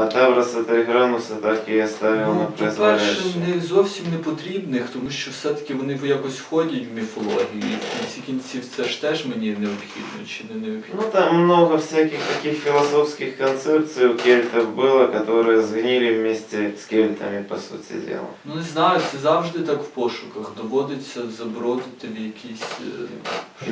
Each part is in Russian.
А Тавроса Тригрануса так и оставил на Ну, по-перше, не зовсім не потрібних, тому що все-таки вони якось входять в міфологію, і в кінці кінців це ж теж мені необхідно чи не необхідно. Ну, там много всяких таких философских концепций у кельтов было, которые сгнили вместе с кельтами, по сути дела. Ну не знаю, це завжди так в пошуках. Доводиться забродити в якісь. е,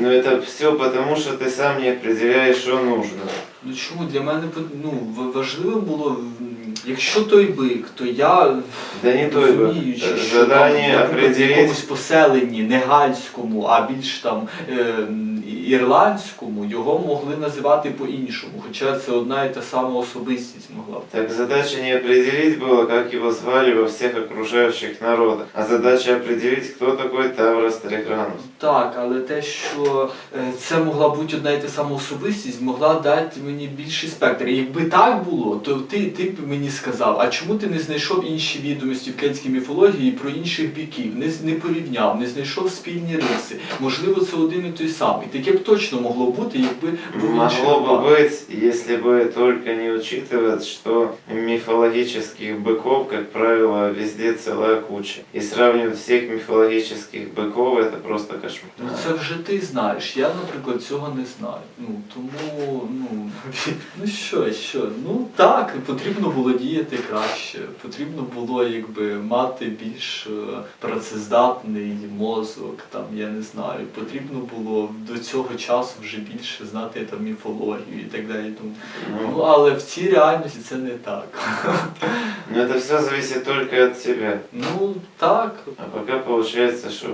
Но это все потому, что ты сам не определяешь, что нужно. Ну чому для мене по- ну, в- важливим було, м, якщо той бик, то я Да не той бы. розуміючи, Э, що Задание там, наприклад, в определить якомусь поселенні, не гальському, а більш там е, м, ірландському, його могли називати по-іншому. Хоча це одна і та сама особистість могла б. Так задача не определить было, как его звали во всех окружающих народах, а задача определить, кто такой Таврос Тригранус. Так, але те, що е, це могла бути одна і та сама особистість, могла дати мені більший спектр. Якби так було, то ти, ти б мені сказав, а чому ти не знайшов інші відомості в кельтській міфології про інших біків, не, не порівняв, не знайшов спільні риси. Можливо, це один і той самий. Таке б точно могло бути, якби був інший Могло бы випадок. быть, если бы только не учитывать, что мифологических быков, как правило, везде целая куча. И сравнивать всех мифологических быков это просто кошмар. Ну це вже ти знаєш. Я, наприклад, цього не знаю. Ну тому, ну, ну що, що? Ну так, потрібно було діяти краще. Потрібно було якби мати більш е, працездатний мозок, там я не знаю. Потрібно було до цього часу вже більше знати там міфологію і так далі. Тому, ну Ну, але в цій реальності це не так. но это все зависит только от тебя. Ну так, А пока получается, что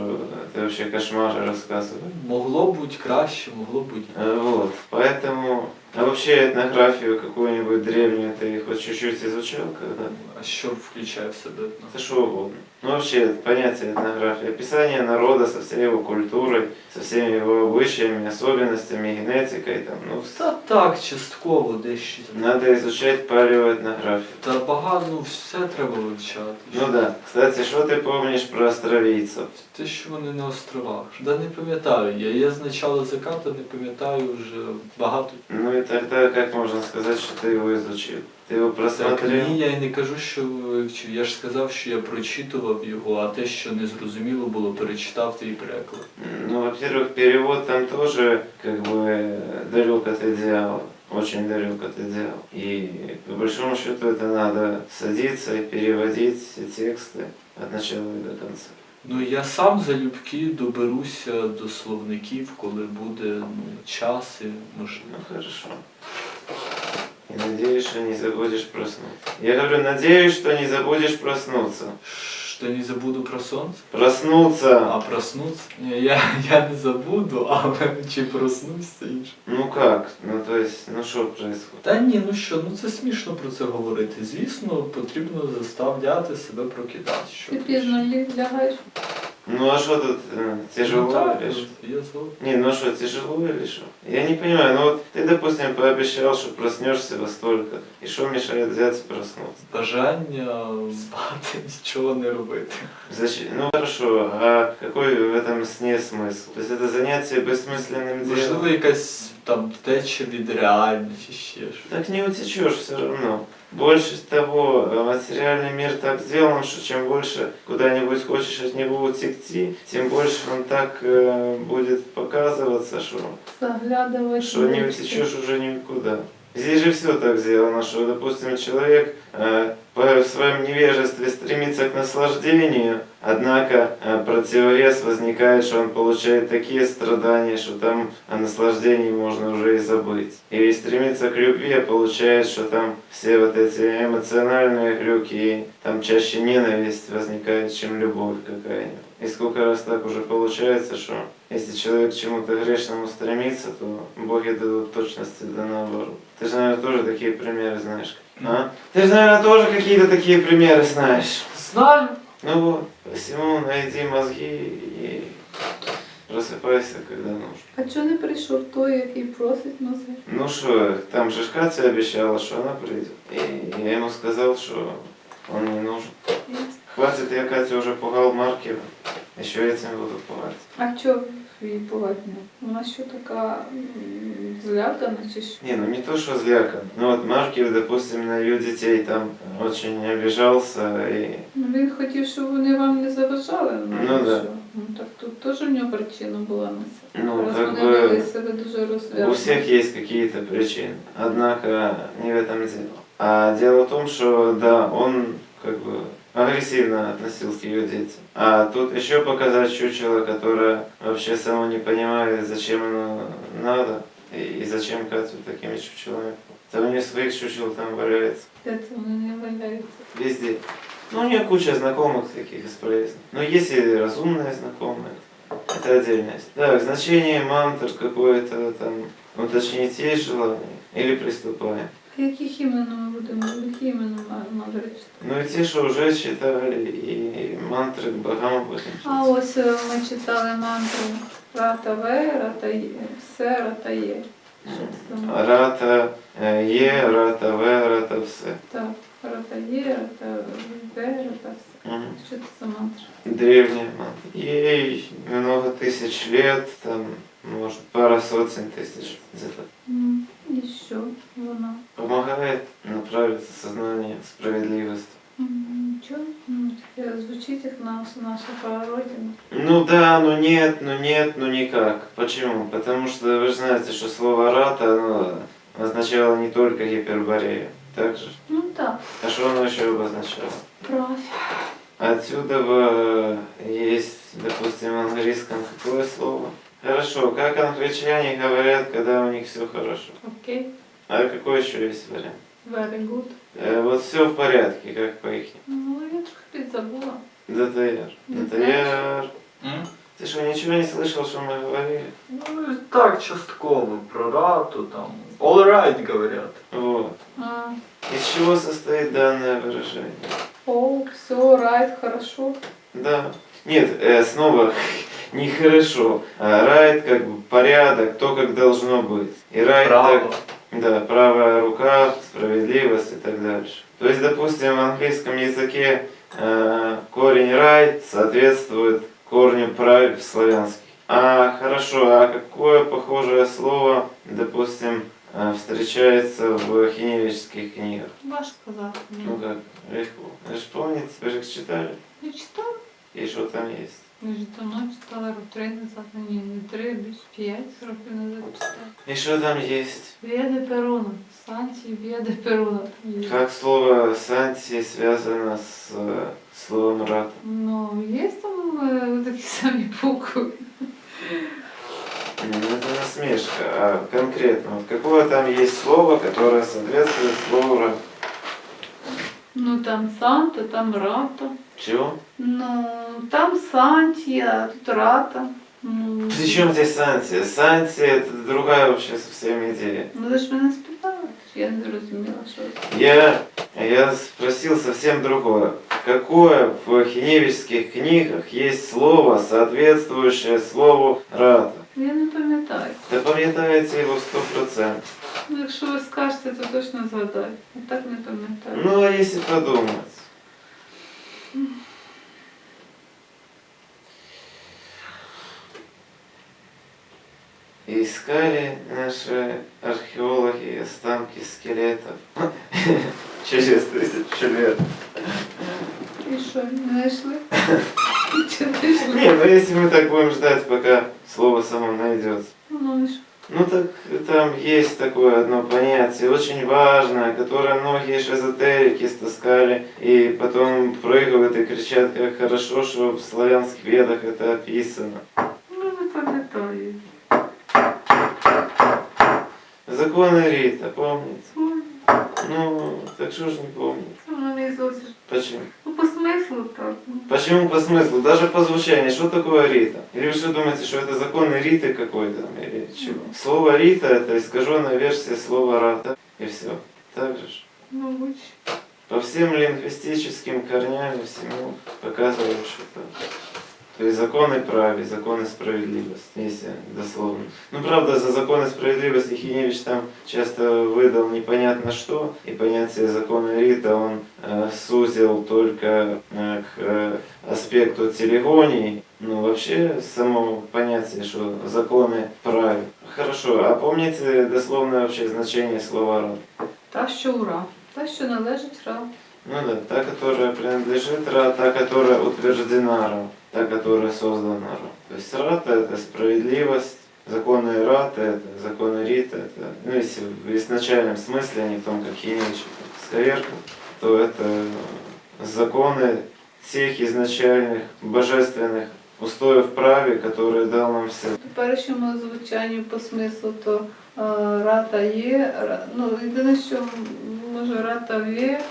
ты вообще кошмары рассказываешь. могло бути краще, могло бути. Э, Вот, поэтому... А вообще этнографию какую-нибудь древнюю ты хоть чуть-чуть изучал когда? А що включає в себе? ну? Это что угодно. Ну вообще, понятие этнографии. Описание народа со всей его культурой, со всеми его обычаями, особенностями, генетикой. Там, ну, Та так, частково дещо. надо изучать палеоэтнографию. Та багато, ну все треба вивчати. Ну да. Кстати, что ты помнишь про австралийцев? Те, що вони на островах. Да не пам'ятаю. Я, я з начала заката не пам'ятаю вже багато. Ну и тогда как можно сказать, что ты его изучил? Ты его Так просмотрел? ні, я й не кажу, що вивчив. Я ж сказав, що я прочитував його, а те, що не зрозуміло було, перечитав твій переклад. Ну, во-первых, перевод там тоже как бы далек от идеала. Очень далек от идеала. И по большому счету это надо садиться и переводить все тексты от начала и до конца. Ну я сам залюбки доберуся до словників, коли буде ну, час і можливо. Ну хорошо. И надеюсь, что не забудешь проснуться. Я говорю, надеюсь, что не забудешь проснуться. Що не забуду про сонце? Проснуться! А проснуться? Не, я, я не забуду, а чи проснусь це інше. Ну как? Ну то есть, ну что происходит? Та ні, ну що, ну це смішно про це говорити. Звісно, потрібно заставляти себе прокидати. Що Ти пізно лі- лягаєш. Ну а что тут э, тяжело Ну, так, или что? я згоден. Не, ну что, тяжело или что? Я не понимаю, ну вот ты, допустим, пообещал, что проснешься во столько, и что мешает взять и проснуться? Бажання спати, нічого не робити. Зачем? Ну хорошо, а какой в этом сне смысл? То есть это занятие бессмысленным Можливо, делом? якась там втеча від реальності, чи ще щось. Так не утечешь все равно. Больше того, э, материальный мир так сделан, что чем больше куда-нибудь хочешь от него утекти, тем больше он так э, будет показываться, что Заглядувати. что не утечешь уже никуда. Здесь же все так сделано, что, допустим, человек э, по своем невежестве стремится к наслаждению, однако э, противовес возникает, что он получает такие страдания, что там о наслаждении можно уже и забыть. Или стремится к любви, а получает, что там все вот эти эмоциональные глюки, и там чаще ненависть возникает, чем любовь какая-нибудь. И сколько раз так уже получается, что если человек к чему-то грешному стремится, то боги дадут точности да наоборот. Ты же, наверное, тоже такие примеры знаешь. А? Ты же, наверное, тоже какие-то такие примеры знаешь. Знаю. Ну вот, посему найди мозги и просыпайся, когда нужно. А чого не прийшов той, який просить носи? Ну что, там же ж Катя обещала, что она придет. И я ему сказал, что он не нужен. Хватит, я Катю уже пугал Маркива. Еще этим буду пугать. А чого? її погадня. Вона що така м, злякана чи що? Не, ну не то, что злякан. Ну вот Марків, допустим, на ее детей там очень обижался и... Ну, Він хотів, щоб вони вам не заважали. Ну, що? да. Ну так тут теж у нього причина була на це. Ну, Раз как вони бы- вели себе дуже розв'язано. У всех есть какие-то причины, однако не в этом дело. А дело в том, что да, он как бы агрессивно относился к ее детям. А тут еще показать чучело, которое вообще само не понимает, зачем оно надо и, и зачем Катю такими чучелами. Там у нее своих чучел там валяется це вони не валяються? везде. Ну, у нее куча знакомых таких бесполезных. Но есть и разумные знакомые. Это отдельность. Так, значение мантр какое-то там уточнить есть желание или приступаем. Яких іменно ми будемо? Які іменно надо читати? Ну и те, что уже читали, и мантры к богам будем А ось е, ми читали мантру Рата В, Рата Є, все, Рата Є. Що це там? Рата э, Е, рата В, рата все. Так, Рата Є, Рата В, Рата все. Мгм. Що це за мантра? Древняя мантра. Ей много тысяч лет, там, может, пара сотен тысяч где-то. Що вона? Помогает направиться сознание справедливость. М, Нічого? Ну, таке звучить як наша, прародина. Ну да, ну нет, ну нет, ну никак. Почему? Потому что вы же знаете, что слово рата, оно означало не только гиперборею. Так же? Ну так, А что оно еще обозначало? правильно. Отсюда есть, допустим, в английском какое слово? Хорошо, как англичане говорят, когда у них все хорошо? Окей, А какой еще есть вариант? very good. Э, вот все в порядке, как по их. Ну, я трохи підзабула. ДТР. ДТР. Ты что, ничего не слышал, что мы говорили? Ну, так, частково, про рату там. All right, говорят. Вот. А, Из чего состоит данное выражение? о, все, райт, хорошо. Да. Нет, э, снова нехорошо. А райт как бы порядок, то, как должно быть. И райт Право. так, да, правая рука, справедливость и так дальше. То есть, допустим, в английском языке э, корень райт соответствует корню правь в славянских. А хорошо, а какое похожее слово, допустим, э, встречается в хиневических книгах? Важко сказати. Ну как, легко. Вы же помните, вы же их читали? Я читала. И что там есть? Ми ж давно читали рок три назад, ну, ні, не три, більш п'ять років назад читали. И что там есть? Вєде Перуна. Санті Вєде Перуна. там є. Как слово «санти» связано с э, словом «рата»? Ну, є там е, такі самі букви. Ну, это насмешка, а конкретно, вот какое там есть слово, которое соответствует слову «рата»? Ну там Санта, там Рата. Чего? Ну, там Санті, а тут Рата. Ну, Причем здесь «санти»? «Санти» — это другая вообще совсем идея. Ну ви ж мене спитали, я не зрозуміла, що це. Я, я спросил совсем другое. Какое в хиневических книгах есть слово, соответствующее слову «рата»? Ну, Я не пам'ятаю. Да пам'ятаєте його 100%. Ну, якщо ви скажете, то точно згадаю. Я так не пам'ятаю. Ну, а если Искали наши археологи останки скелетов через тысячу лет. І що, не знайшли? Не, ну если мы так будем ждать, пока слово само найдется. Ну? Ну так там есть такое одно понятие, очень важное, которое многие шизотерики стаскали и потом прыгают и кричат, как хорошо, что в славянских ведах это описано. Ну, не пам'ятаю. Законы Рита, помните? Ну, так что ж не воно мені зовсім. Почему? Ну, по смислу так. ну. Почему по смыслу? Даже по звучанию. Что такое Рита? Или вы что думаете, что это законы Риты какой-то? Или чего? Слово Рита это искаженная версия слова Рата. И все. Так же ж. Мабуть. По всем лингвистическим корням и всему показывают, что это То есть законы прав и законы справедливости, если дословно. Ну, правда, за законы справедливости Хиневич там часто выдал непонятно что, и понятие закона Рита он э, сузил только э, к э, аспекту телегонии. Ну, вообще, само понятие, что законы прав. Хорошо, а помните дословное вообще значение слова «раб»? Та, що ура, та, що належить раб. Ну да, та, которая принадлежит Ра, та, которая утверждена Ра, та, которая создана Ра. То есть Рата это справедливость, законы Рата это законы Рита, это, ну если в изначальном смысле, а не в том, как Хиневич сковерка, то это законы тех изначальных божественных устоев в праве, которые дал нам все. В першому звучанні по смислу то е, рата є, ра- ну єдине, що може рата є,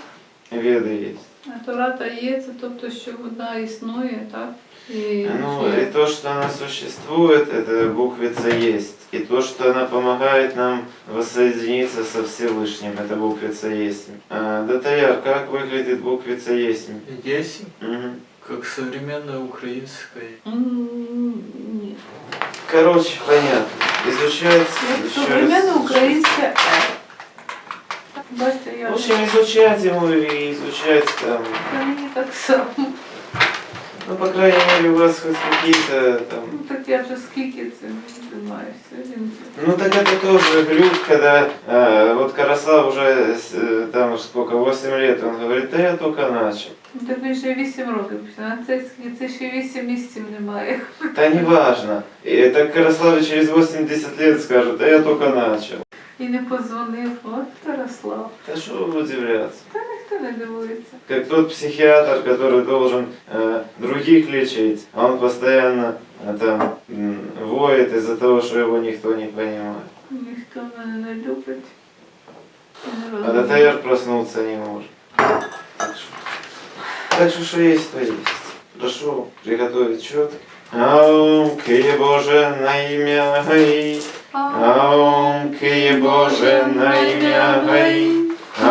Веды есть. а то рата є, це тобто, що вона існує, так? І Ну, що- и то, что она существует, это буквица есть. И то, что она помогает нам воссоединиться со Всевышним, это буквица есть. А, Датаяр, как выглядит буквица есть? Єсмь, Мгм. як современная українська. М, Ні. Короче, понятно. Изучать Як еще современне раз. українське «е». Бачите, я В общем, изучать ему и изучать там. Та мені так само. Ну, по крайней мере, у вас хоть какие-то там Ну так я вже скільки цим займаюся. Він- Ну так это тоже глюк, когда э, вот Караса уже с- э, там сколько, 8 лет, он говорит, да я только начал. Ну так він ще 8 років, а це, скільки- це ще 8 місяців немає. Да неважно. И так Караславе через 80 лет скажет, да я только начал. І не подзвонив. От Тараслав. Да что вы удивляться? Ніхто не дивується. Как тот психиатр, который должен э, других лечить, а он постоянно э, там м, воет из-за того, что его никто не понимает. Ніхто мене не любить. І не А розуміє. ДТР проснуться не может. Так что, так что, что есть, то есть. Прошу приготовить счет. Аум, Киє Боже, на ім'я Гай. Аум, Киє Боже, на ім'я Гай.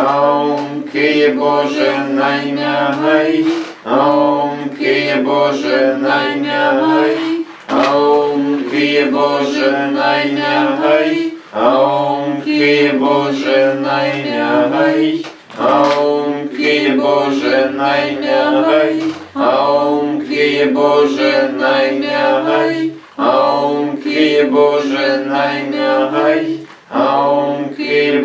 Аум Кие Боже наймягай, Аум Кие Боже наймягай, Аум Кие Боже наймягай, Аум Кие Боже наймягай, Аум Кие Боже наймягай, Аум Кие Боже наймягай, Аум Кие Боже наймягай, Аум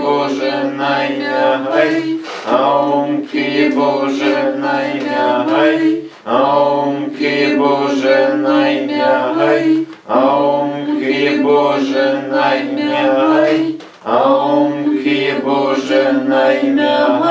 Боже, най-гай, Аумки Боже, най-гай, Аумки Боже, най-гай, Аумки Боже, най-гай, Аумки Боже, най-гай.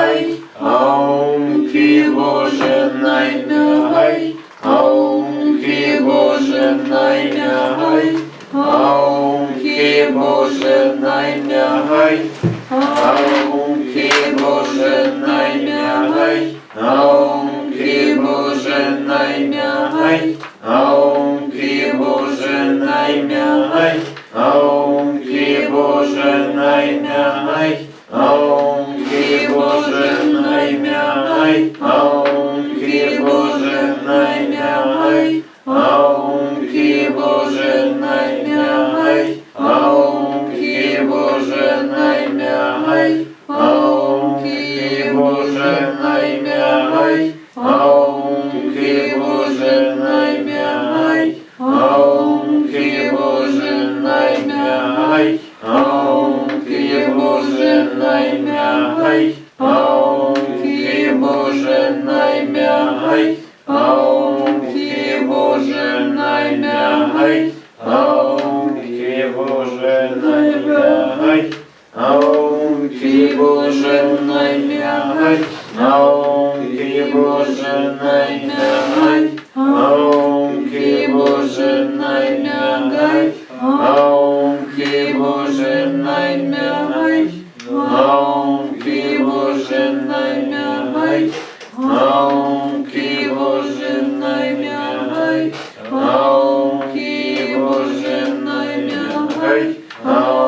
Oh. Amen.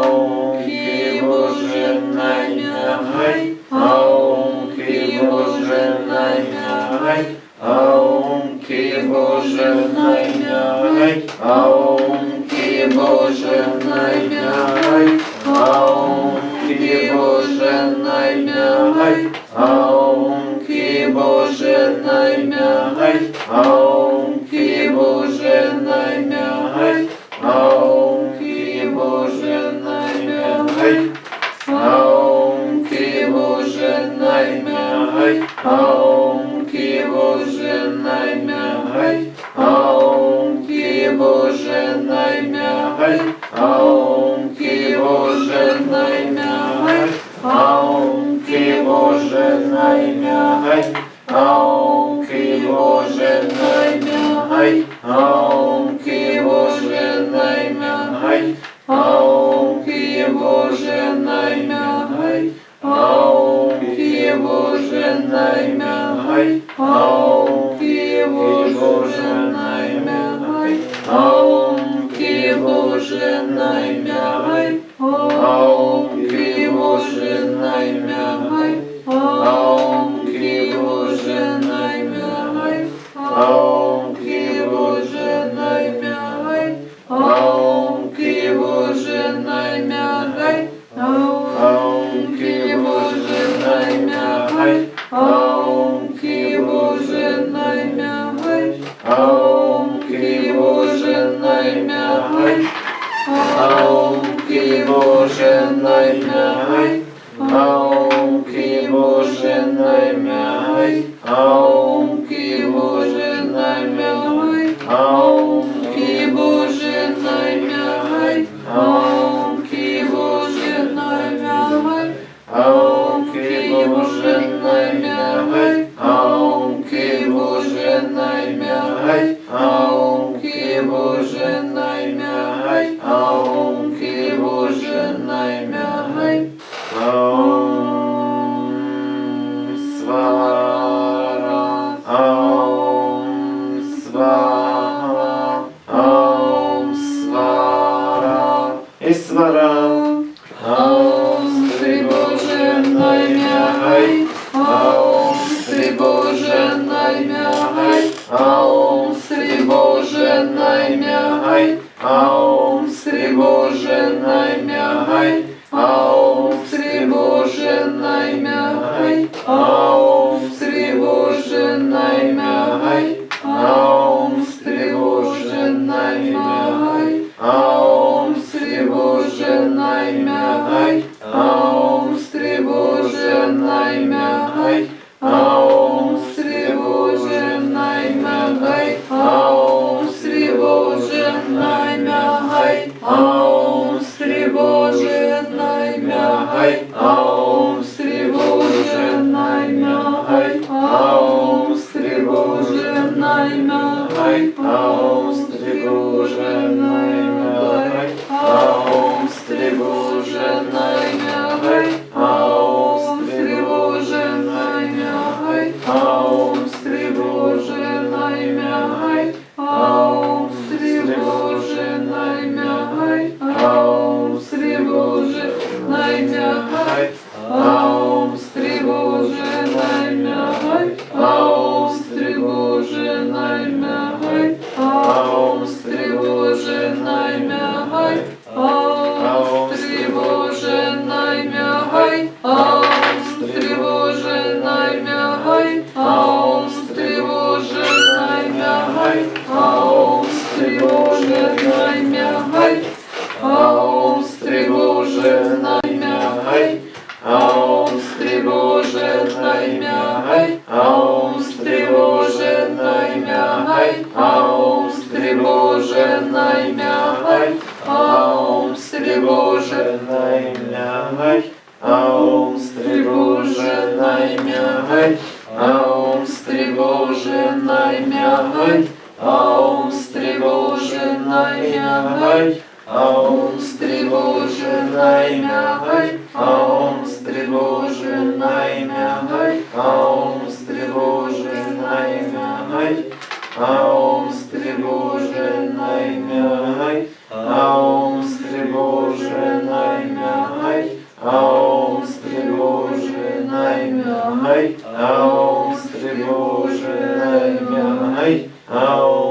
minha rainha. наймягай, Аумки Боже наймягай, Аумки Боже наймягай, Аумки Oh. Aum Sri Boże Namiaj Aum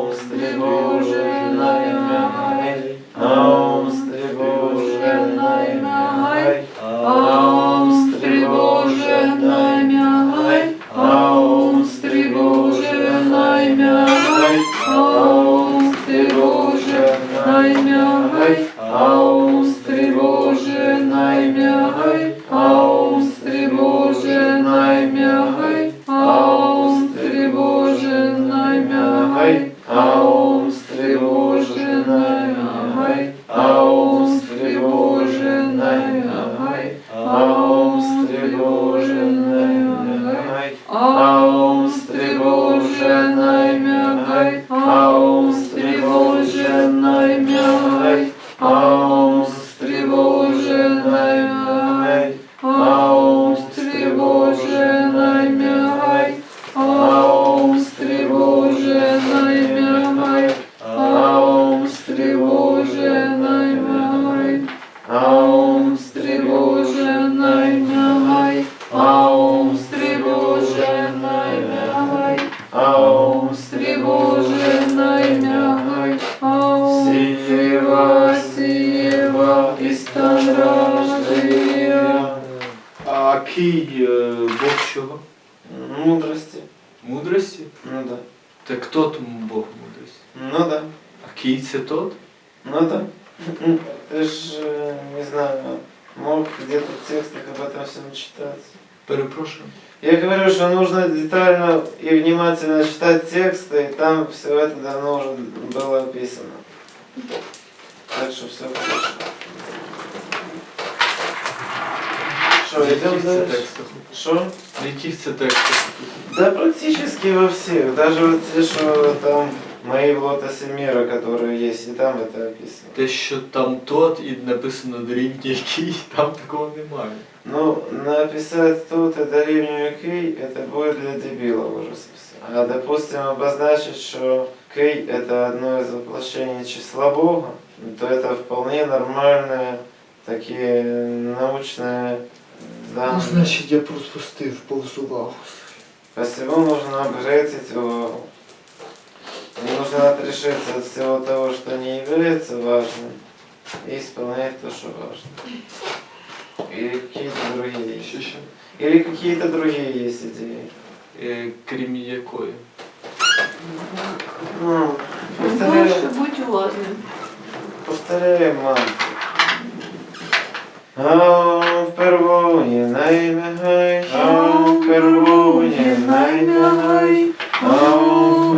где-то в текстах об этом всем читать. Перепрошую. Я говорю, что нужно детально и внимательно читать тексты, и там все это давно уже было описано. Так что все хорошо. Что, идем дальше? Что? Яких це текстах? Да практически во всех. Даже вот те, что там мои в лотосе мира, которые есть, и там это описано. Те, що там тот і написано дорівнює який, там такого немає. Ну, написать тут и доревнюю кей, это будет для дебилов уже совсем. А допустим обозначить, что кей это одно из воплощений числа Бога, то это вполне нормальные такие научные данные. я пропустив повз увагу. Посему нужно обратить увагу. И нужно отрешиться от всего того, что не является важным, и исполнять то, что важно. Или какие-то другие Що есть. ще? Или какие-то другие есть идеи. Е, крім якої? Ну, повторяем, Більше будь уважним. повторяем мантру. Ом в первуні наймягай, ом в первуні наймягай, ом в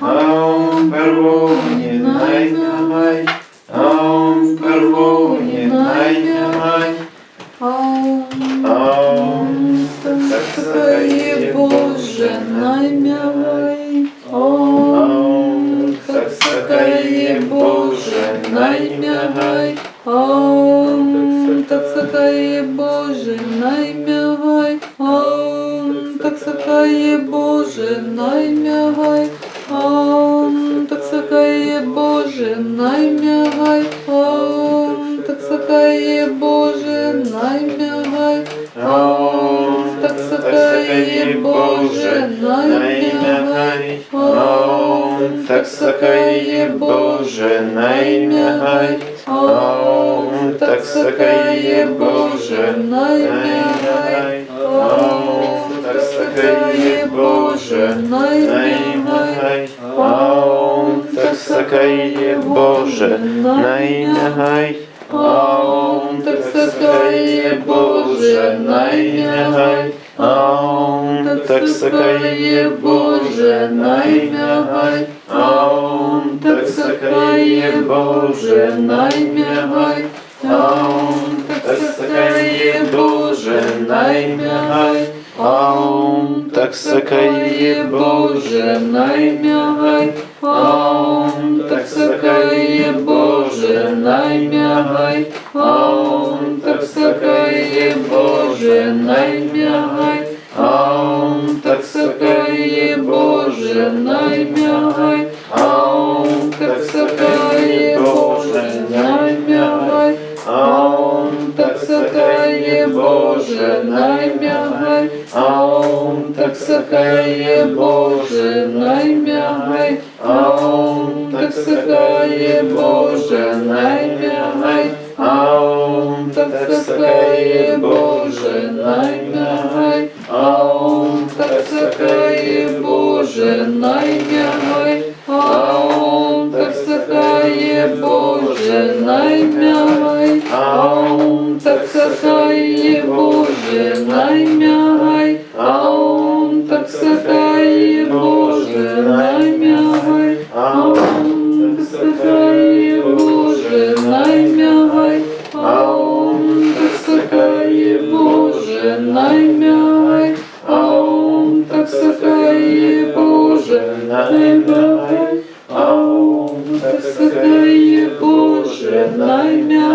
Aum Parvone Nai Namai. Aum Parvone Nai Namai. Aum. Боже Наймявай. Аум. Саксаи Боже Наймявай. Аум. Таксакаи Боже Наймявай. Аум. Таксакаи Боже Наймявай. наймягай, аом, так сакає Боже, наймягай, аом, так сакає Боже, наймягай, аом, так сакає Боже, наймягай, аом, так сакає Боже, наймягай, аом, так сакає Боже, наймягай, аом, Таксакає Боже, найнягай, Аум, таксакає Боже, найнягай, Аум, таксакає Боже, найнягай, Аум, таксакає Боже, найнягай, Аум, таксакає Боже, найнягай, Ом, так сакає Боже, наймягай. Ом, так сакає Боже, наймягай. Ом, так сакає Боже, наймягай. Ом, так сакає Боже, наймягай. Ом, Таксакае Боже, наймягай, аум, таксакае Боже, наймягай, аум, таксакае Боже, наймягай, аум, таксакае Боже, наймягай, аум, таксакае Боже, наймягай, а так таксакае Боже, Боже, наймяй, аум, так сахай, Боже, наймяй. I now.